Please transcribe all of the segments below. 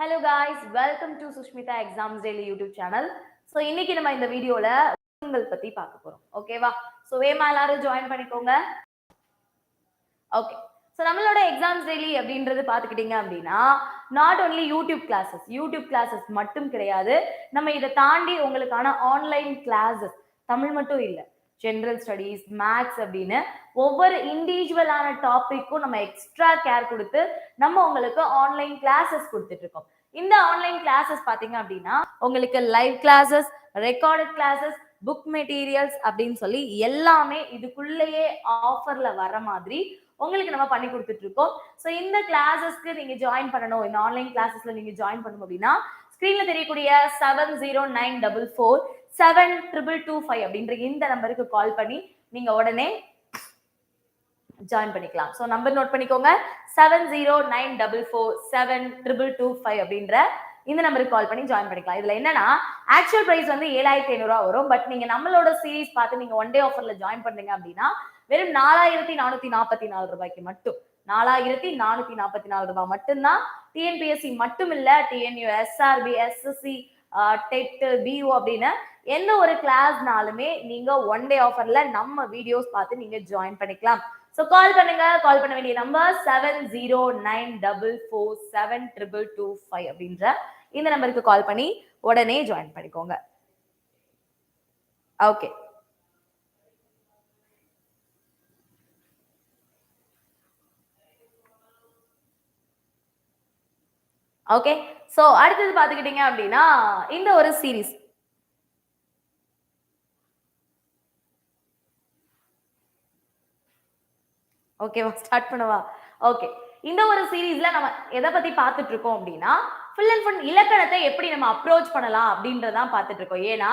Hello guys welcome to Sushmita exams daily YouTube channel so இன்னைக்கு நம்ம இந்த வீடியோல உங்கள் பத்தி பார்க்க போறோம். ஓகேவா ஸோ வேமா எல்லாரும் ஜாயின் பண்ணிக்கோங்க. ஓகே ஸோ நம்மளோட எக்ஸாம்ஸ் டெய்லி அப்படின்றது பார்த்துக்கிட்டீங்க அப்படின்னா not only YouTube classes YouTube classes மட்டும் கிடையாது. நம்ம இதை தாண்டி உங்களுக்கான ஆன்லைன் கிளாஸஸ் தமிழ் மட்டும் இல்லை. ஜென்ரல் ஸ்டடீஸ் மேக்ஸ் அப்படின்னு ஒவ்வொரு இண்டிவிஜுவலான டாபிக்கும் நம்ம எக்ஸ்ட்ரா கேர் கொடுத்து நம்ம உங்களுக்கு ஆன்லைன் கிளாஸஸ் கொடுத்துட்டு இருக்கோம். இந்த ஆன்லைன் கிளாஸஸ் பாத்தீங்க அப்படின்னா உங்களுக்கு live classes recorded classes book materials அப்படின்னு சொல்லி எல்லாமே இதுக்குள்ளேயே ஆஃபர்ல வர மாதிரி உங்களுக்கு நம்ம பண்ணி கொடுத்துட்டு இருக்கோம். ஸோ இந்த கிளாஸஸ்க்கு நீங்க ஜாயின் பண்ணணும் இந்த ஆன்லைன் கிளாஸஸ்ல நீங்க ஜாயின் பண்ணணும் அப்படின்னா ஸ்கிரீன்ல தெரியக்கூடிய seven zero nine double four seven triple two five அப்படின்ற இந்த நம்பருக்கு கால் பண்ணி நீங்க உடனே ஜாயின் பண்ணிக்கலாம். ஸோ நம்பர் நோட் பண்ணிக்கோங்க. Seven zero nine double four seven triple two five அப்படின்ற இந்த நம்பருக்கு கால் பண்ணி ஜாயின் பண்ணிக்கலாம். இதுல என்னன்னா ஆக்சுவல் பிரைஸ் வந்து ஏழாயிரத்தி ஐநூறுரூவா வரும். பட் நீங்க நம்மளோட சீரீஸ் பார்த்து நீங்க ஒன் டே ஆஃபர்ல ஜாயின் பண்றீங்க அப்படின்னா வெறும் நாலாயிரத்தி நானூத்தி நாற்பத்தி நாலு ரூபாய்க்கு மட்டும் நாலாயிரத்தி நானூத்தி நாற்பத்தி நாலு ரூபாய் மட்டும்தான் டிஎன்பிஎஸ்சி மட்டும் இல்ல TNU SRB SSC TET PO அப்படின்னு எந்த ஒரு கிளாஸ்னாலுமே நீங்க ஒன் டே ஆஃபர்ல நம்ம வீடியோஸ் பார்த்து நீங்க ஜாயின் பண்ணிக்கலாம். ஸோ கால் பண்ணுங்க. கால் பண்ண வேண்டிய number seven zero nine double four seven triple two five அப்படின்ற இந்த நம்பருக்கு கால் பண்ணி உடனே ஜாயின் பண்ணிக்கோங்க. ஓகே ஓகே ஸோ அடுத்தது பார்த்துக்கிட்டீங்க அப்படின்னா இந்த ஒரு சீரீஸ் ஓகேவா ஸ்டார்ட் பண்ணவா? ஓகே இந்த ஒரு சீரீஸ்ல நம்ம எதை பத்தி பார்த்துட்டு இருக்கோம் அப்படின்னா ஃபுல் அண்ட் ஃபுல் இலக்கணத்தை எப்படி நம்ம அப்ரோச் பண்ணலாம் அப்படின்றதான் பார்த்துட்டு இருக்கோம் ஏன்னா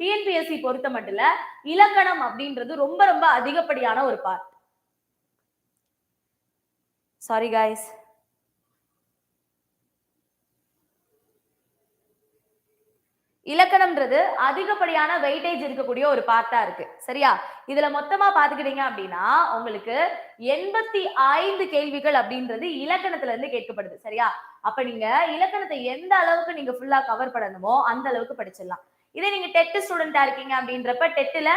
டிஎன்பிஎஸ்சி பொறுத்த மட்டும் இல்ல இலக்கணம் அப்படின்றது ரொம்ப ரொம்ப அதிகப்படியான ஒரு பார்ட் சாரி காய்ஸ் இலக்கணம்ன்றது அதிகப்படியான வெயிட்டேஜ் இருக்கக்கூடிய ஒரு பார்ட்டா இருக்கு. சரியா? இதுல மொத்தமா பாத்துக்கிட்டீங்க அப்படின்னா உங்களுக்கு எண்பத்தி ஐந்து கேள்விகள் அப்படின்றது இலக்கணத்துல இருந்து கேட்கப்படுது. சரியா? அப்ப நீங்க இலக்கணத்தை எந்த அளவுக்கு நீங்க ஃபுல்லா கவர் பண்ணணுமோ அந்த அளவுக்கு படிச்சிடலாம். இதே நீங்க டெட் ஸ்டூடெண்டா இருக்கீங்க அப்படின்றப்ப டெட்டுல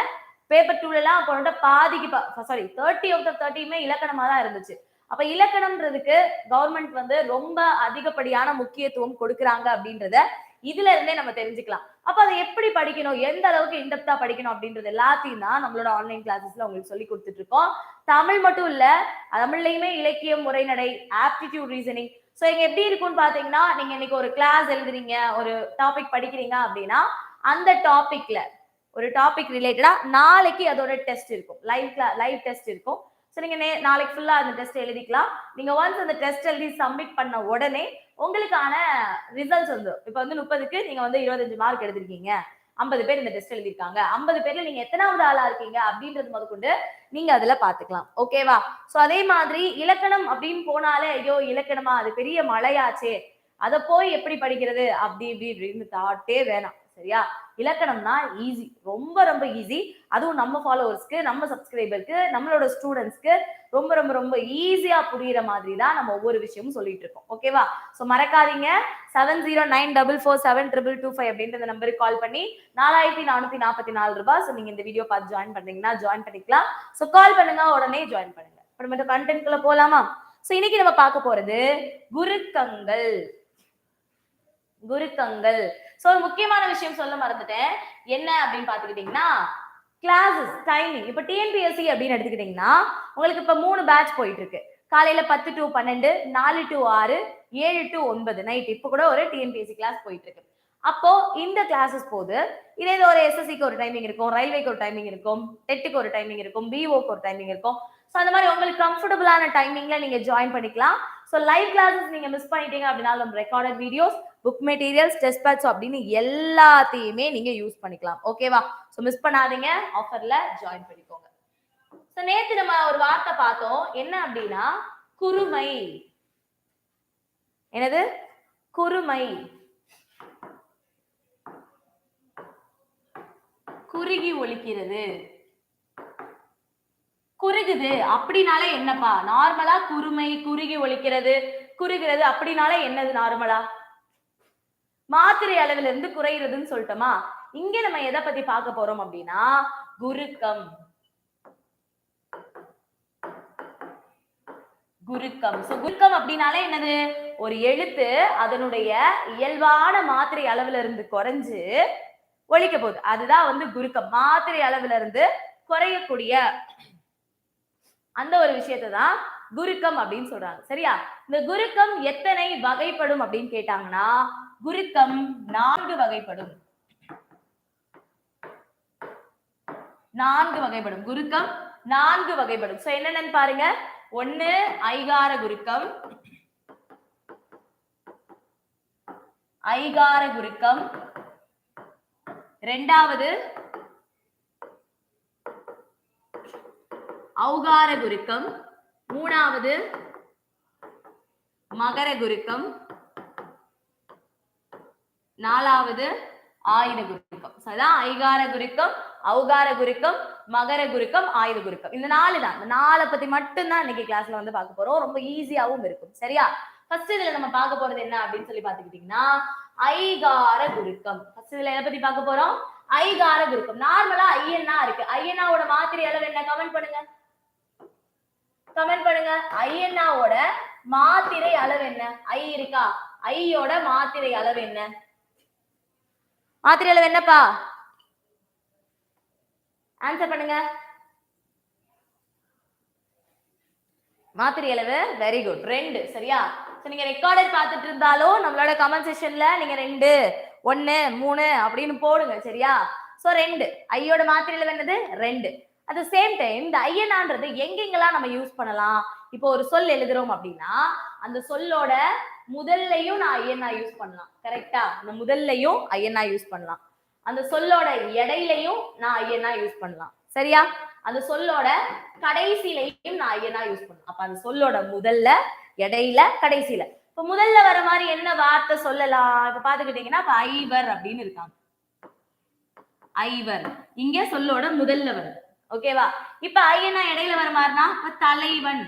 பேப்பர் டூல எல்லாம் போனோட பாதிக்கு சாரி தேர்ட்டி ஆஃப் த தேர்ட்டியுமே இலக்கணமா தான் இருந்துச்சு. அப்ப இலக்கணம்ன்றதுக்கு கவர்மெண்ட் வந்து ரொம்ப அதிகப்படியான முக்கியத்துவம் கொடுக்குறாங்க அப்படின்றத இதுல இருந்தே நம்ம தெரிஞ்சுக்கலாம். அப்ப அதை எப்படி படிக்கணும்? எந்த அளவுக்கு இன்டெப்தா படிக்கணும் அப்படின்றது எல்லாத்தையும் தான் நம்மளோட ஆன்லைன் கிளாஸஸ்ல உங்களுக்கு சொல்லி கொடுத்துட்டு இருக்கோம். தமிழ் மட்டும் இல்ல தமிழ்லயுமே இலக்கியம் உரைநடை ஆப்டிடியூட் ரீசனிங் ஸோ இங்க எப்படி இருக்கும்னு பாத்தீங்கன்னா நீங்க இன்னைக்கு ஒரு கிளாஸ் எழுதுறீங்க ஒரு டாபிக் படிக்கிறீங்க அப்படின்னா அந்த டாபிக்ல ஒரு டாபிக் ரிலேட்டடா நாளைக்கு அதோட டெஸ்ட் இருக்கும். லைவ் லைவ் டெஸ்ட் இருக்கும். ஸோ நீங்க நே நாளைக்கு ஃபுல்லா அந்த டெஸ்ட் எழுதிக்கலாம். நீங்க ஒன்ஸ் அந்த டெஸ்ட் எழுதி சப்மிட் பண்ண உடனே உங்களுக்கான ரிசல்ட்ஸ் வந்து இப்போ வந்து முப்பதுக்கு நீங்க வந்து இருபத்தஞ்சு மார்க் எடுத்திருக்கீங்க. ஐம்பது பேர் இந்த டெஸ்ட் எழுதிருக்காங்க ஐம்பது பேர்ல நீங்க எத்தனாவது ஆளா இருக்கீங்க அப்படின்றது முதற்கொண்டு நீங்க அதுல பாத்துக்கலாம் ஓகேவா சோ அதே மாதிரி இலக்கணம் அப்படின்னு போனாலே ஐயோ இலக்கணமா? அது பெரிய மலையாச்சே. அதை போய் எப்படி படிக்கிறது? அப்படி இப்படி இப்படின்னு தாட்டே வேணாம். சரியா? இலக்கணம்னா ஈஸி ரொம்ப ரொம்ப ஈஸி அதுவும் நம்ம ஃபாலோவர்ஸ்க்கு நம்ம சப்ஸ்கிரைபருக்கு நம்மளோட ஸ்டூடெண்ட்ஸ்க்கு ரொம்ப ரொம்ப ரொம்ப ஈஸியா புரியுற மாதிரி தான் நம்ம ஒவ்வொரு விஷயமும் சொல்லிட்டு இருக்கோம். ஓகேவா ஸோ மறக்காதீங்க. Seven zero nine double four seven triple two five அப்படின்ற நம்பருக்கு கால் பண்ணி நாலாயிரத்தி நானூத்தி நாற்பத்தி நாலு ரூபாய். ஸோ நீங்க இந்த வீடியோ பார்த்து ஜாயின் பண்ணீங்கன்னா ஜாயின் பண்ணிக்கலாம். ஸோ கால் பண்ணுங்க. உடனே ஜாயின் பண்ணுங்க. இப்போ நம்ம கண்டென்ட்குள்ள போலாமா? ஸோ இன்னைக்கு நம்ம பார்க்க போறது குருக்கங்கள். குருக்கங்கள். ஸோ ஒரு முக்கியமான விஷயம் சொல்ல மறந்துட்டேன். என்ன அப்படின்னு பாத்துக்கிட்டீங்கன்னா கிளாஸஸ் டைமிங் இப்போ டிஎன்பிஎஸ்சி அப்படின்னு எடுத்துக்கிட்டீங்கன்னா உங்களுக்கு இப்போ மூணு பேட்ச் போயிட்டு இருக்கு காலையில பத்து டு பன்னெண்டு நாலு டு ஆறு ஏழு டு ஒன்பது நைட் இப்போ கூட ஒரு டிஎன்பிஎஸ்சி கிளாஸ் போயிட்டு இருக்கு அப்போ இந்த கிளாஸஸ் போது இதே இது ஒரு எஸ்எஸ்சிக்கு ஒரு டைமிங் இருக்கும் ரயில்வேக்கு ஒரு டைமிங் இருக்கும் டெட்டுக்கு ஒரு டைமிங் இருக்கும் பிஓக்கு ஒரு டைமிங் இருக்கும். ஸோ அந்த மாதிரி உங்களுக்கு கம்ஃபர்டபுளான டைமிங்ல நீங்க ஜாயின் பண்ணிக்கலாம். ஸோ லைவ் கிளாஸஸ் நீங்க மிஸ் பண்ணிட்டீங்க அப்படின்னா நம்ம recorded videos book materials test batch அப்படின்னு எல்லாத்தையுமே நீங்க யூஸ் பண்ணிக்கலாம். ஓகேவா ஸோ மிஸ் பண்ணாதீங்க. ஆஃபர்ல ஜாயின் பண்ணிக்கோங்க. ஸோ நேத்து நம்ம ஒரு வார்த்தை பார்த்தோம். என்ன அப்படின்னா குறுமை. என்னது? குறுமை. குறுகி ஒலிக்கிறது. குறுகுது அப்படின்னாலே என்னப்பா? நார்மலா குறுமை குறுகி ஒலிக்கிறது. குறுகிறது அப்படின்னாலே என்னது நார்மலா மாத்திரை அளவுல இருந்து குறையிறதுன்னு சொல்லிட்டோமா? இங்க நம்ம எதை பத்தி பார்க்க போறோம் அப்படின்னா குருக்கம். குருக்கம். சோ குருக்கம் அப்படின்னாலே என்னது? ஒரு எழுத்து அதனுடைய இயல்பான மாத்திரை அளவுல இருந்து குறைஞ்சு ஒழிக்க போகுது. அதுதான் வந்து குருக்கம். மாத்திரை அளவுல இருந்து குறையக்கூடிய அந்த ஒரு விஷயத்தை தான் குருக்கம் அப்படின்னு சொல்றாங்க. சரியா? இந்த குருக்கம் எத்தனை வகைப்படும் அப்படின்னு கேட்டாங்கன்னா குருக்கம் நான்கு வகைப்படும். நான்கு வகைப்படும். குருக்கம் நான்கு வகைப்படும். சோ என்னென்னு பாருங்க. ஒண்ணு ஐகார குருக்கம். ஐகார குருக்கம் ரெண்டாவது ஔகார குருக்கம். மூணாவது மகர குருக்கம். நாலாவது ஆயுத குருக்கம். அதான் ஐகார குருக்கம் ஔகார குருக்கம் மகர குருக்கம் ஆயுத குருக்கம். இந்த நாலு தான் இந்த நாலை பத்தி மட்டும்தான் இன்னைக்கு கிளாஸ்ல வந்து பார்க்க போறோம். ரொம்ப ஈஸியாவும் இருக்கும். சரியா? ஃபர்ஸ்ட் இதுல நம்ம பார்க்க போறது என்ன அப்படின்னு சொல்லி பாத்துக்கிட்டீங்கன்னா ஐகார குருக்கம் ஃபர்ஸ்ட் இதுல எதை பத்தி பார்க்க போறோம்? ஐகார குருக்கம் நார்மலா ஐயன்னா இருக்கு. ஐயனாவோட மாத்திரை அளவு என்ன? கமெண்ட் பண்ணுங்க. கமெண்ட் பண்ணுங்க. ஐயன்னாவோட மாத்திரை அளவு என்ன? ஐ இருக்கா? ஐயோட மாத்திரை அளவு என்ன? மாத்திரை அளவு என்னப்பா? ஆன்சர் பண்ணுங்க. மாத்திரை அளவு வெரி குட் ரெண்டு. சரியா? நீங்க ரெக்கார்டர் பார்த்துட்டு இருந்தாலும் நம்மளோட கமெண்ட் செஷன்ல நீங்க ரெண்டு ஒன்னு மூணு அப்படின்னு போடுங்க சரியா? சோ ரெண்டு. ஐயோட மாத்திரை அளவு ரெண்டு. அட் சேம் டைம் இந்த ஐயனான்றது எங்கெங்கெல்லாம் நம்ம யூஸ் பண்ணலாம்? இப்போ ஒரு சொல் எழுதுறோம் அப்படின்னா அந்த சொல்லோட முதல்லையும் நான் ஐயனா யூஸ் பண்ணலாம். கரெக்டா அந்த முதல்லையும் ஐயனா யூஸ் பண்ணலாம். அந்த சொல்லோட இடையிலையும் நான் ஐயனா யூஸ் பண்ணலாம். சரியா? அந்த சொல்லோட கடைசியிலையும் நான் ஐயனா யூஸ் பண்ணலாம். அப்ப அந்த சொல்லோட முதல்ல இடையில கடைசியில. இப்ப முதல்ல வர மாதிரி என்ன வார்த்தை சொல்லலாம்? இப்ப பாத்துக்கிட்டீங்கன்னா இப்ப ஐவர் அப்படின்னு இருக்காங்க. ஐவர். இங்க சொல்லோட முதல்ல வருது ஓகேவா இப்ப ஐயனா இடையில வர மாதிரினா இப்ப தலைவன்.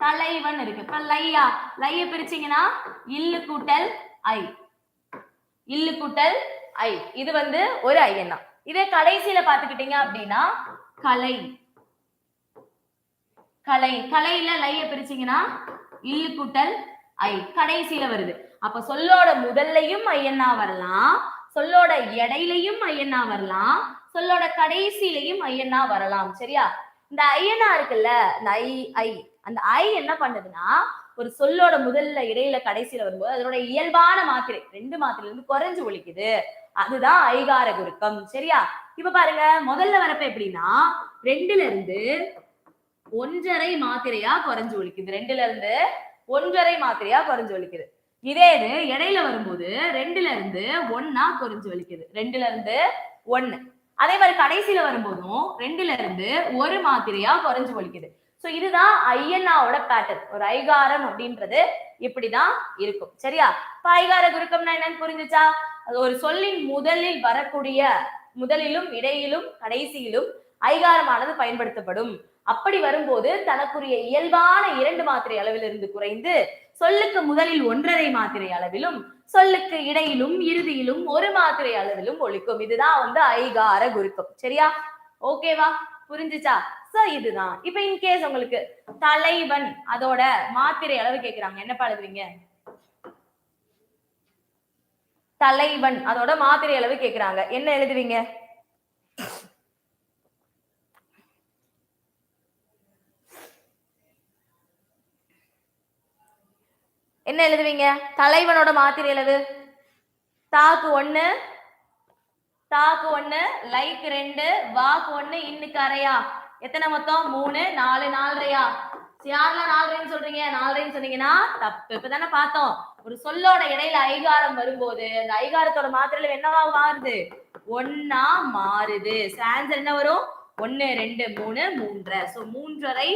தலைவன் இருக்கு. இப்ப லையா? லைய பிரிச்சீங்கன்னா இல்லு கூட்டல் ஐ. இல்லு கூட்டல் ஐ. இது வந்து ஒரு ஐயன்னா இதே கடைசியில பாத்துக்கிட்டீங்க அப்படின்னா கலை. கலை கலையில லைய பிரிச்சீங்கன்னா இல்லு கூட்டல் ஐ கடைசியில வருது. அப்ப சொல்லோட முதல்லையும் ஐயன்னா வரலாம் சொல்லோட இடையிலையும் ஐயன்னா வரலாம் சொல்லோட கடைசியிலையும் ஐயன்னா வரலாம் சரியா? இந்த ஐயனா இருக்குல்ல இந்த ஐ ஐ அந்த ஐ என்ன பண்ணுதுன்னா ஒரு சொல்லோட முதல்ல இடையில கடைசியில வரும்போது அதனோட இயல்பான மாத்திரை ரெண்டு மாத்திரையில இருந்து குறைஞ்சு ஒழிக்குது. அதுதான் ஐகார குருக்கம் சரியா? இப்ப பாருங்க முதல்ல வரப்ப எப்படின்னா ரெண்டுல இருந்து ஒன்றரை மாத்திரையா குறைஞ்சு ஒழிக்குது. ரெண்டுல இருந்து ஒன்றரை மாத்திரையா குறைஞ்சு ஒழிக்குது. இதே இது இடையில வரும்போது ரெண்டுல இருந்து ஒன்னா குறைஞ்சு ஒழிக்குது. ரெண்டுல இருந்து ஒன்னு அதே மாதிரி கடைசியில வரும்போதும் ரெண்டுல இருந்து ஒரு மாத்திரையா குறைஞ்சு ஒழிக்குது. சோ இதுதான் ஐயன்னாவோட பேட்டர்ன் ஒரு ஐகாரம் அப்படின்றது இப்படிதான் இருக்கும். சரியா? இப்ப ஐகார குருக்கம்னா என்னன்னு புரிஞ்சுச்சா? அது ஒரு சொல்லின் முதலில் வரக்கூடிய முதலிலும் இடையிலும் கடைசியிலும் ஐகாரமானது பயன்படுத்தப்படும். அப்படி வரும்போது தனக்குரிய இயல்பான இரண்டு மாத்திரை அளவிலிருந்து குறைந்து சொல்லுக்கு முதலில் ஒன்றரை மாத்திரை அளவிலும் சொல்லுக்கு இடையிலும் இறுதியிலும் ஒரு மாத்திரை அளவிலும் ஒழிக்கும். இதுதான் வந்து ஐகார குருக்கம். சரியா? ஓகேவா புரிஞ்சுச்சா? சோ இதுதான். இப்ப இன்கேஸ் உங்களுக்கு தலைவன் அதோட மாத்திரை அளவு கேக்குறாங்க. என்ன எழுதுவீங்க தலைவன் அதோட மாத்திரை அளவு கேக்குறாங்க. என்ன எழுதுவீங்க? என்ன எழுதுவீங்க? தலைவனோட மாத்திரை எழுது. தாக்கு ஒண்ணு தாக்கு ஒண்ணு லைக் ரெண்டு வாக்கு ஒண்ணு இன்னுக்கு அரையா எத்தனை மொத்தம்? மூணு நாலு நாலரையா? யாரெல்லாம் நாலரைன்னு சொல்றீங்க? நாலரைன்னு சொன்னீங்கன்னா தப்பு. இப்பதானே பார்த்தோம். ஒரு சொல்லோட இடையில ஐகாரம் வரும்போது அந்த ஐகாரத்தோட மாத்திரையில என்னவா மாறுது? ஒன்னா மாறுது. ஆன்சர் என்ன வரும்? ஒன்னு ரெண்டு மூணு மூன்றரை. சோ மூன்றரை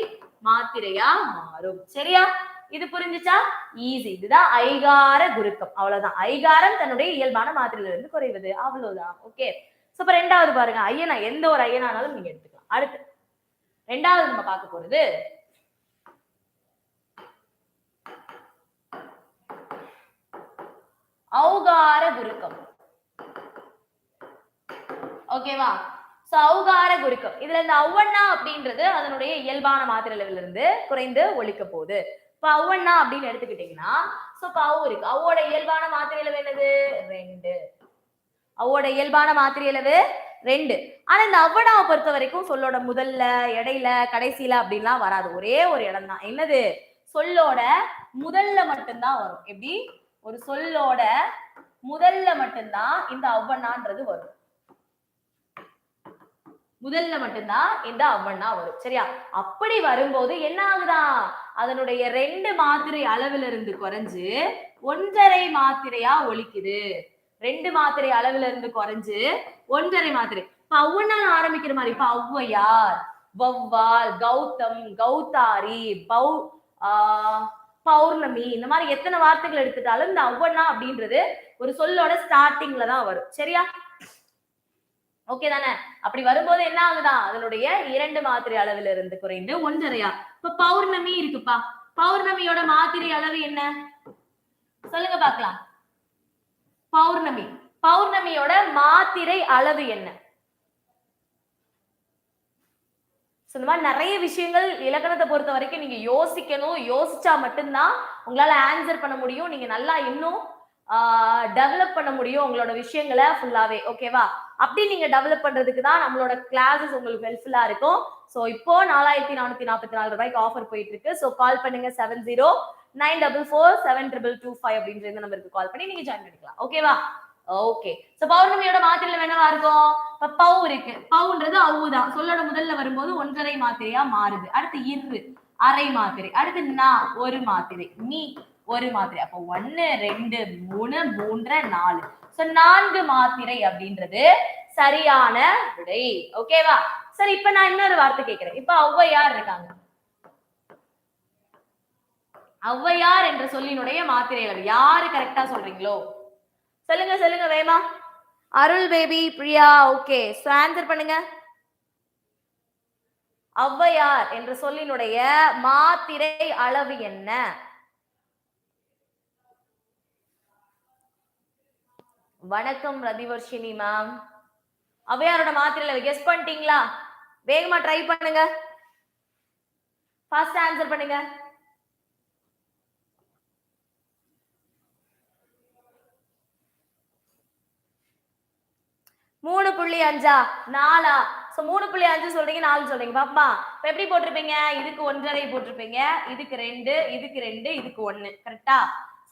மாத்திரையா மாறும். சரியா? இது புரிஞ்சுச்சா? ஈஸி இதுதான் ஐகார குருக்கம். அவ்வளவுதான். ஐகாரம் தன்னுடைய இயல்பான மாத்திரையில இருந்து குறைவது. அவ்வளவுதான். ஓகே சோ இப்ப ரெண்டாவது பாருங்க. ஐயனா எந்த ஒரு ஐயனானாலும் நீங்க எடுத்துக்கலாம். அடுத்து. ரெண்டாவது நம்ம பார்க்க போறது. ஔகார குருக்கம். ஓகேவா சோ ஔகார குருக்கம். இதுல இந்த ஔவண்ணா அப்படின்றது அதனுடைய இயல்பான மாத்திரை இருந்து குறைந்து ஒழிக்க போகுது. இப்போ ஔவண்ணா அப்படின்னு எடுத்துக்கிட்டீங்கன்னா சோ இப்போ அவு இருக்கு. அவோட இயல்பான மாத்திரை அளவு என்னது? ரெண்டு. அவோட இயல்பான மாத்திரை அளவு ரெண்டு. ஆனா இந்த அவ்வடாவை பொறுத்த வரைக்கும் சொல்லோட முதல்ல இடையில கடைசியில அப்படின்லாம் வராது. ஒரே ஒரு இடம் தான். என்னது? சொல்லோட முதல்ல மட்டும்தான் வரும். எப்படி? ஒரு சொல்லோட முதல்ல மட்டும்தான் இந்த அவ்வண்ணான்றது வரும். முதல்ல மட்டும்தான் இந்த அவ்வண்ணா வரும். சரியா? அப்படி வரும்போது என்ன ஆகுதா அதனுடைய ரெண்டு மாத்திரை அளவுல இருந்து குறைஞ்சு ஒன்றரை மாத்திரையா ஒலிக்குது ரெண்டு மாத்திரை அளவுல இருந்து குறைஞ்சு ஒன்றரை மாத்திரை. இப்ப அவ்வண்ணால ஆரம்பிக்கிற மாதிரி இப்ப ஔவையார் வௌவால் கௌதம் கௌதாரி பௌ ஆஹ் பௌர்ணமி இந்த மாதிரி எத்தனை வார்த்தைகள் எடுத்துட்டாலும் இந்த அவ்வண்ணா அப்படின்றது ஒரு சொல்லோட ஸ்டார்டிங்ல தான் வரும். சரியா? ஓகே தானே? அப்படி வரும்போது என்ன ஆகுதா? அதனுடைய இரண்டு மாத்திரை அளவுல இருந்து குறைந்து ஒன்றரையா. இப்ப பௌர்ணமி இருக்குப்பா. பௌர்ணமியோட மாத்திரை அளவு என்ன? சொல்லுங்க பாக்கலாம் பௌர்ணமி. பௌர்ணமியோட மாத்திரை அளவு என்ன? So, இந்த மாதிரி நிறைய விஷயங்கள் இலக்கணத்தை பொறுத்த வரைக்கும் நீங்க யோசிக்கணும். யோசிச்சா மட்டும்தான் உங்களால ஆன்சர் பண்ண முடியும். நீங்க நல்லா இன்னும் டெவலப் பண்ண முடியும் உங்களோட விஷயங்களை ஃபுல்லாவே ஓகேவா அப்படி நீங்க டெவலப் பண்றதுக்கு தான் நம்மளோட கிளாஸஸ் உங்களுக்கு ஹெல்ப்ஃபுல்லா இருக்கும். ஸோ இப்போ நாலாயிரத்தி நானூத்தி நாற்பத்தி நாலு ரூபாய்க்கு ஆஃபர் போயிட்டு இருக்கு ஸோ கால் பண்ணுங்க seven zero nine double four seven triple two five அப்படின்ற இந்த நம்பருக்கு கால் பண்ணி நீங்க ஜாயின் பண்ணிக்கலாம். ஓகேவா ஓகே சோ பௌர்ணமியோட மாத்திரையில என்னவா இருக்கும்? இப்ப பவு இருக்கு. பவுன்றது அவு தான். சொல்லோட முதல்ல வரும்போது ஒன்றரை மாத்திரையா மாறுது. அடுத்து இரு அரை மாத்திரை. அடுத்து நா ஒரு மாத்திரை. நீ ஒரு மாத்திரை. அப்போ ஒன்னு ரெண்டு மூணு மூன்று நாலு. சோ நான்கு மாத்திரை அப்படின்றது சரியான விடை. ஓகேவா சரி இப்ப நான் இன்னொரு வார்த்தை கேட்கிறேன் இப்ப ஔவையார் இருக்காங்க. ஔவையார் என்ற சொல்லினுடைய மாத்திரை யாரு கரெக்டா சொல்றீங்களோ? சொல்லுங்க சொல்லுங்க வேமா. Arul baby Priya okay so answer பண்ணுங்க. ஔவையார் என்ற சொல்லினுடைய மாத்திரை அளவு என்ன? வணக்கம் ரதிவர்ஷினி மேம் அவையாரோட மாத்திரையில கெஸ் பண்ணிட்டீங்களா? வேகமா ட்ரை பண்ணுங்க. ஃபர்ஸ்ட் ஆன்சர் பண்ணுங்க. மூணு புள்ளி அஞ்சா? நாலா? சோ மூணு புள்ளி அஞ்சு சொல்றீங்க நாலு சொல்றீங்க. பாப்பா இப்ப எப்படி போட்டிருப்பீங்க? இதுக்கு ஒன்றரை போட்டிருப்பீங்க. இதுக்கு ரெண்டு இதுக்கு ரெண்டு இதுக்கு ஒண்ணு. கரெக்டா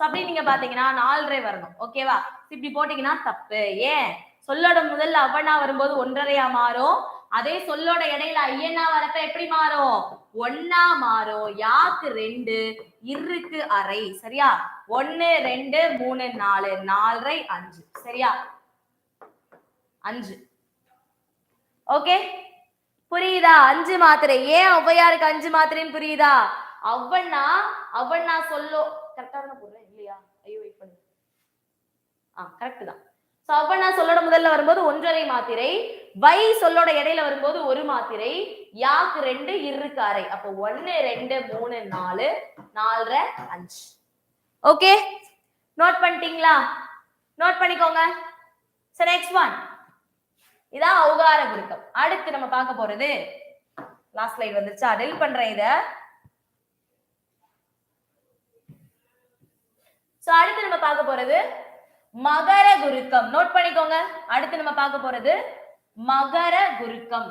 சோ அப்படி நீங்க பாத்தீங்கன்னா நாலரை வரணும். ஓகேவா இப்படி போட்டீங்கன்னா தப்பு. ஏன்? சொல்லோட முதல்ல அவனா வரும்போது ஒன்றரையா மாறும். அதே சொல்லோட இடையில ஐயனா வரப்ப எப்படி மாறும்? ஒன்னா மாறும். யாக்கு ரெண்டு? இருக்கு அரை. சரியா? ஒன்னு ரெண்டு மூணு நாலு. நாலரை அஞ்சு. சரியா? அஞ்சு. ஓகே புரியுதா? அஞ்சு மாத்திரை. ஏன் ஒவ்வையாருக்கு அஞ்சு மாத்திரைன்னு புரியுதா? அவ்வண்ணா அவ்வண்ணா சொல்லோ. கரெக்டா தானே போடுறேன் இல்லையா ஐயோ வெயிட் பண்ணு ஆ கரெக்ட் தான். சோ நான் சொல்லோட முதல்ல வரும்போது ஒன்றரை மாத்திரை வை சொல்லோட இடையில வரும்போது ஒரு மாத்திரை யாக்கு ரெண்டு இருக்கு அரை. அப்போ ஒன்னு ரெண்டு மூணு நாலு நாலரை அஞ்சு. ஓகே நோட் பண்ணிட்டீங்களா? நோட் பண்ணிக்கோங்க. சரி நெக்ஸ்ட் ஒன் இதான் ஔகார விருக்கம் அடுத்து நம்ம பார்க்க போறது. லாஸ்ட் லைட் வந்துருச்சா? டெல் பண்றேன் இத. சோ அடுத்து நம்ம பார்க்க போறது மகர குருக்கம். நோட் பண்ணிக்கோங்க. அடுத்து நம்ம பார்க்க போறது மகர குருக்கம்.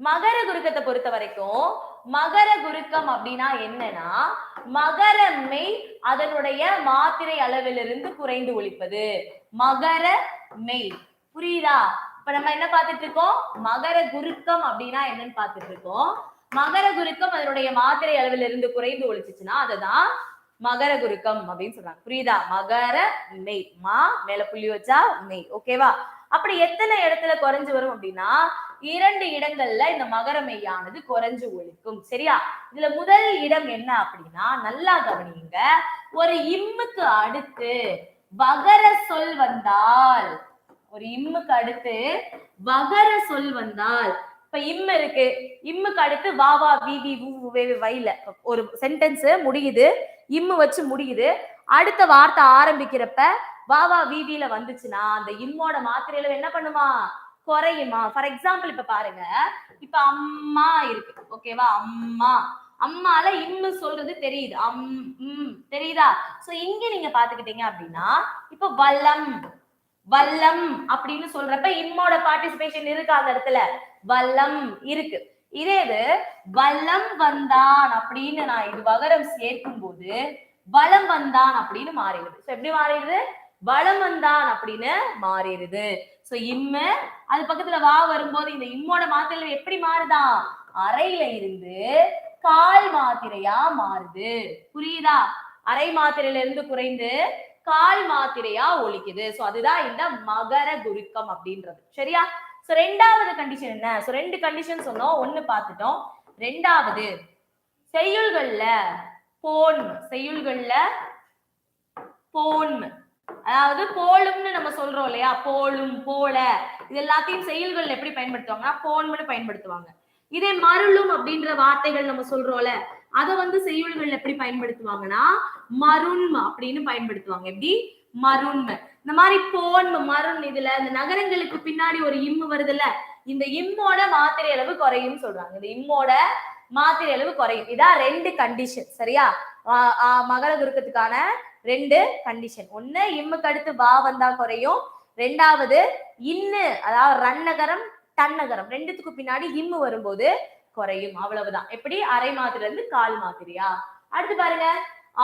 மகர குருக்கத்தை பொறுத்த வரைக்கும் மகர குருக்கம் அப்படின்னா என்னன்னா மகர மெய் அதனுடைய மாத்திரை அளவிலிருந்து குறைந்து ஒழிப்பது. மகர மெய். புரியுதா? இப்ப நம்ம என்ன பார்த்துட்டு இருக்கோம்? மகர குருக்கம் அப்படின்னா என்னன்னு பார்த்துட்டு இருக்கோம். மகர குருக்கம் அதனுடைய மாத்திரை அளவிலிருந்து குறைந்து ஒழிச்சிச்சுன்னா அதுதான் மகர குருக்கம் அப்படின்னு சொல்றாங்க. புரியுதா? மகர மெய் மா மேல புள்ளி வச்சா மெய் ஓகேவா அப்படி எத்தனை இடத்துல குறைஞ்சு வரும் அப்படின்னா இரண்டு இடங்கள்ல இந்த மகர மெய்யானது குறைஞ்சு ஒழிக்கும். சரியா? இதுல முதல் இடம் என்ன அப்படின்னா நல்லா கவனியுங்க ஒரு இம்முக்கு அடுத்து வகர சொல் வந்தால் ஒரு இம்முக்கு அடுத்து வகர சொல் வந்தால் இப்ப இம் இருக்கு. இம்முக்கு அடுத்து வா வா வி வி வே வைல ஒரு சென்டென்ஸ் முடியுது. இம்மு வச்சு முடியுது. அடுத்த வார்த்தை ஆரம்பிக்கிறப்ப வா வா வீதியில வந்துச்சுன்னா அந்த இம்மோட மாத்திரையில என்ன பண்ணுமா? குறையுமா? ஃபார் எக்ஸாம்பிள் இப்ப பாருங்க. இப்ப அம்மா இருக்கு. ஓகேவா அம்மா. அம்மால இம்மு சொல்றது தெரியுது. அம் உம் தெரியுதா? சோ இங்க நீங்க பாத்துக்கிட்டீங்க அப்படின்னா இப்ப வல்லம் வல்லம் அப்படின்னு சொல்றப்ப இம்மோட பார்ட்டிசிபேஷன் இருக்கு அந்த இடத்துல. வல்லம் இருக்கு. இதே இது வல்லம் வந்தான் அப்படின்னு நான் இது வகரம் சேர்க்கும் போது வலம் வந்தான் அப்படின்னு மாறிடுது. எப்படி மாறிடுது? வலம் வந்தான் அப்படின்னு மாறிடுது. சோ இம்ம அது பக்கத்துல வா வரும்போது இந்த இம்மோட மாத்திரை எப்படி மாறுதா? அறையில இருந்து கால் மாத்திரையா மாறுது. புரியுதா? அரை மாத்திரையில இருந்து குறைந்து கால் மாத்திரையா ஒழிக்குது சோ அதுதான் இந்த மகர குருக்கம் அப்படின்றது. சரியா? சோ ரெண்டாவது கண்டிஷன் என்ன? சோ ரெண்டு கண்டிஷன் சொன்னோம். ஒண்ணு பார்த்துட்டோம். ரெண்டாவது செய்யுள்கள்ல போன் செய்யுள்கள்ல போன். அதாவது போலும்னு நம்ம சொல்றோம் இல்லையா? போலும் போல. இது எல்லாத்தையும் செயல்கள் எப்படி பயன்படுத்துவாங்கன்னா போன்மனு பயன்படுத்துவாங்க. இதே மருளும் அப்படின்ற வார்த்தைகள் நம்ம சொல்றோம்ல அதை வந்து செய்யுள்கள் எப்படி பயன்படுத்துவாங்கன்னா மருண்ம அப்படின்னு பயன்படுத்துவாங்க. எப்படி? மருண்ம. இந்த மாதிரி போன்ம மருண் இதுல இந்த நகரங்களுக்கு பின்னாடி ஒரு இம்மு வருதுல்ல இந்த இம்மோட மாத்திரை அளவு குறையும் சொல்றாங்க. இந்த இம்மோட மாத்திரை அளவு குறையும். இதான் ரெண்டு கண்டிஷன் சரியா? மகர குருக்கத்துக்கான ரெண்டு கண்டிஷன் ஒண்ணு இம்முக்கு அடுத்து வா வந்தா குறையும். ரெண்டாவது இன்னு அதாவது ரன்னகரம் தன்னகரம் ரெண்டுத்துக்கு பின்னாடி இம்மு வரும்போது குறையும். அவ்வளவுதான். எப்படி? அரை மாத்திரை இருந்து கால் மாத்திரையா அடுத்து பாருங்க.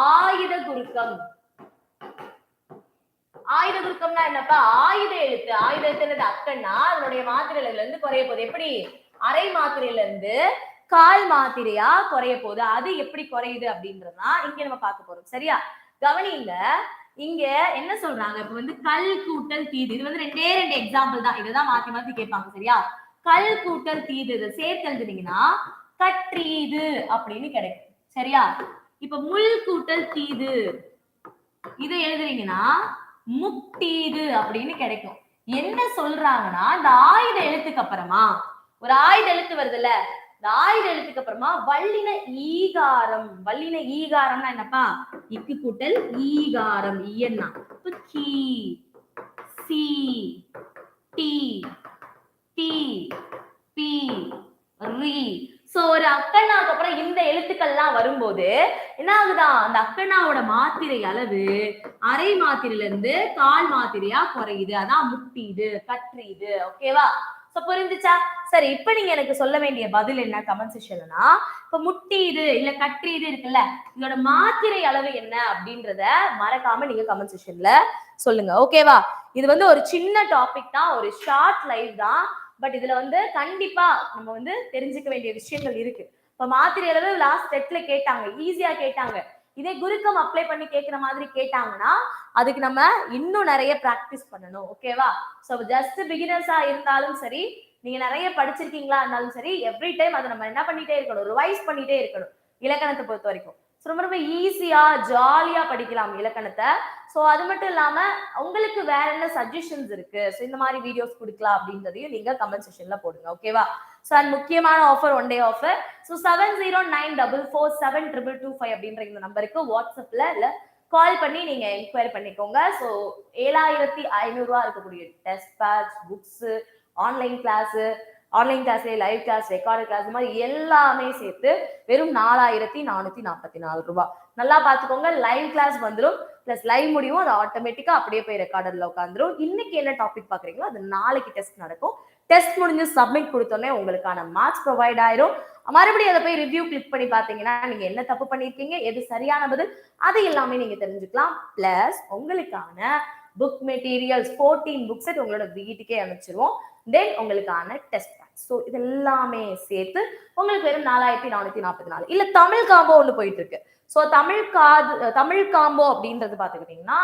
ஆயுத குருக்கம். ஆயுத குருக்கம்னா என்னப்பா? ஆயுத எழுத்து. ஆயுத எழுத்துறது அக்கன்னா அதனுடைய மாத்திரையில இருந்து குறைய போகுது. எப்படி? அரை மாத்திரையில இருந்து கால் மாத்திரையா குறைய போகுது. அது எப்படி குறையுது அப்படின்றதுதான் இங்க நம்ம பார்க்க போறோம். சரியா? கவனிங்க. இங்க என்ன சொல்றாங்க? இப்ப வந்து கல் கூட்டல் தீது. இது வந்து ரெண்டே ரெண்டு எக்ஸாம்பிள் தான். இதைதான் மாத்தி மாத்தி கேட்பாங்க. சரியா? கல் கூட்டல் தீது இதை சேர்த்து எழுதுனீங்கன்னா கற்றீது அப்படின்னு கிடைக்கும். சரியா? இப்ப முள் கூட்டல் தீது இதை எழுதுறீங்கன்னா முக்தீது அப்படின்னு கிடைக்கும். என்ன சொல்றாங்கன்னா இந்த ஆயுத எழுத்துக்கு அப்புறமா ஒரு ஆயுத எழுத்து வருதுல்ல இந்த ஆயுத எழுத்துக்கு அப்புறமா வல்லின ஈகாரம் வல்லின ஈகாரம்னா என்னப்பா? இக்கு கூட்டல் ஈகாரம் இயன்னா இப்ப கீ சி டி டி பி ரி. சோ ஒரு அக்கண்ணாவுக்கு அப்புறம் இந்த எழுத்துக்கள்லாம் வரும்போது என்ன ஆகுதா? அந்த அக்கண்ணாவோட மாத்திரை அளவு அரை மாத்திரையில இருந்து கால் மாத்திரையா குறையுது. அதான் முட்டிது கற்றுது. ஓகேவா சோ புரிஞ்சுச்சா? சரி இப்ப நீங்க எனக்கு சொல்ல வேண்டிய பதில் என்ன? கமெண்ட் செஷன்னா இப்ப முட்டிது இல்ல கற்றீது இருக்குல்ல இதோட மாத்திரை அளவு என்ன அப்படின்றத மறக்காம நீங்க கமெண்ட் செஷன்ல சொல்லுங்க. ஓகேவா இது வந்து ஒரு சின்ன டாபிக் தான் ஒரு ஷார்ட் லைவ் தான். பட் இதுல வந்து கண்டிப்பா நம்ம வந்து தெரிஞ்சுக்க வேண்டிய விஷயங்கள் இருக்கு. இப்ப மாத்திரை அளவு லாஸ்ட் செட்ல கேட்டாங்க. ஈஸியா கேட்டாங்க. இதே குருக்கம் அப்ளை பண்ணி கேட்கிற மாதிரி கேட்டாங்கன்னா அதுக்கு நம்ம இன்னும் நிறைய ப்ராக்டிஸ் பண்ணணும். ஓகேவா ஸோ ஜஸ்ட் பிகினர்ஸா இருந்தாலும் சரி நீங்க நிறைய படிச்சிருக்கீங்களா இருந்தாலும் சரி எவ்ரி டைம் அதை நம்ம என்ன பண்ணிட்டே இருக்கணும்? ரிவைஸ் பண்ணிட்டே இருக்கணும். இலக்கணத்தை பொறுத்த வரைக்கும். ரொம்ப ரொம்ப ஈஸியா ஜாலியா படிக்கலாம் இலக்கணத்தை. ஸோ அது மட்டும் இல்லாம உங்களுக்கு வேற என்ன சஜஷன்ஸ் இருக்கு? ஸோ இந்த மாதிரி வீடியோஸ் கொடுக்கலாம் அப்படின்றதையும் நீங்க கமெண்ட் செக்ஷன்ல போடுங்க ஓகேவா ஸோ அண்ட் முக்கியமான offer one day offer so seven zero nine double four seven triple two five அப்படின்ற இந்த நம்பருக்கு வாட்ஸ்அப்ல இல்ல கால் பண்ணி நீங்க என்கொயரி பண்ணிக்கோங்க. ஸோ ஏழாயிரத்தி ஐநூறுரூவா இருக்கக்கூடிய test batch books online class online கிளாஸ்ல லைவ் கிளாஸ் ரெக்கார்டு கிளாஸ் இந்த மாதிரி எல்லாமே சேர்த்து வெறும் நாலாயிரத்தி நானூற்றி நாற்பத்தி நாலு ரூபாய். நல்லா பார்த்துக்கோங்க லைவ் கிளாஸ் வந்துடும் ப்ளஸ் லைவ் முடியும் அது ஆட்டோமேட்டிக்காக அப்படியே போய் ரெக்கார்டில் உட்காந்துரும். இன்னைக்கு என்ன டாபிக் பார்க்குறீங்களோ அது நாளைக்கு டெஸ்ட் நடக்கும். டெஸ்ட் முடிஞ்சு சப்மிட் கொடுத்தோன்னே உங்களுக்கான மார்க்ஸ் ப்ரொவைட் ஆயிரும். மறுபடியும் அதை போய் ரிவ்யூ கிளிக் பண்ணி பார்த்தீங்கன்னா நீங்கள் என்ன தப்பு பண்ணியிருக்கீங்க எது சரியான பதில் அது எல்லாமே நீங்கள் தெரிஞ்சுக்கலாம். ப்ளஸ் உங்களுக்கான book materials fourteen book set உங்களோட வீட்டுக்கே அனுப்பிச்சிருவோம். தென் உங்களுக்கான டெஸ்ட் ஸோ இது எல்லாமே சேர்த்து உங்களுக்கு வெறும் நாலாயிரத்தி நானூத்தி நாற்பத்தி நாலு. இல்ல தமிழ் காம்போ ஒன்று போயிட்டு இருக்கு ஸோ தமிழ் காது தமிழ் காம்போ அப்படின்றது பாத்துக்கிட்டீங்கன்னா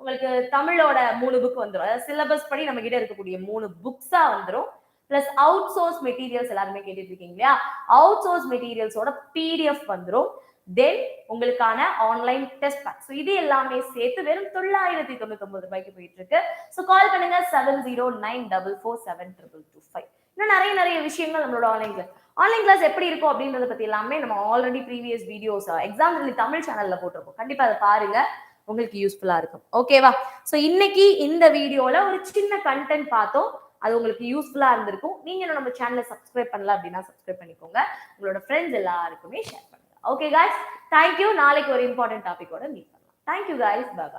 உங்களுக்கு தமிழோட மூணு புக் வந்துடும் அதாவது சிலபஸ் படி நம்ம கிட்ட இருக்கக்கூடிய மூணு புக்ஸா வந்துடும் பிளஸ் அவுட் சோர்ஸ் மெட்டீரியல்ஸ் எல்லாருமே கேட்டுட்டு இருக்கீங்க இல்லையா? அவுட் சோர்ஸ் மெட்டீரியல்ஸோட பிடிஎஃப் வந்துடும் தென் உங்களுக்கான ஆன்லைன் டெஸ்ட் பேக் ஸோ இது எல்லாமே சேர்த்து வெறும் தொள்ளாயிரத்தி தொண்ணூத்தி ஒன்பது ரூபாய்க்கு போயிட்டு இருக்கு ஸோ கால் பண்ணுங்க seven zero nine double four seven triple two five இன்னும் நிறைய நிறைய விஷயங்கள் நம்மளோட ஆன்லைன் கிளாஸ் ஆன்லைன் கிளாஸ் எப்படி இருக்கும் அப்படின்றத பத்தி எல்லாமே நம்ம already previous videos exam Tamil சேனல்ல போட்டிருக்கோம். கண்டிப்பா அதை பாருங்க. உங்களுக்கு யூஸ்ஃபுல்லா இருக்கும். ஓகேவா ஸோ இன்னைக்கு இந்த வீடியோல ஒரு சின்ன கண்டென்ட் பார்த்தோம். அது உங்களுக்கு யூஸ்ஃபுல்லா இருந்திருக்கும். நீங்க நம்ம சேனலை சப்ஸ்கிரைப் பண்ணல அப்படின்னா சப்ஸ்கிரைப் பண்ணிக்கோங்க. உங்களோட ஃப்ரெண்ட்ஸ் எல்லாருக்குமே ஷேர் பண்ணுங்க. ஓகே காய்ஸ் தேங்க்யூ நாளைக்கு ஒரு இம்பார்ட்டன்ட் டாபிக்கோட மீட் பண்ணலாம். Thank you guys bye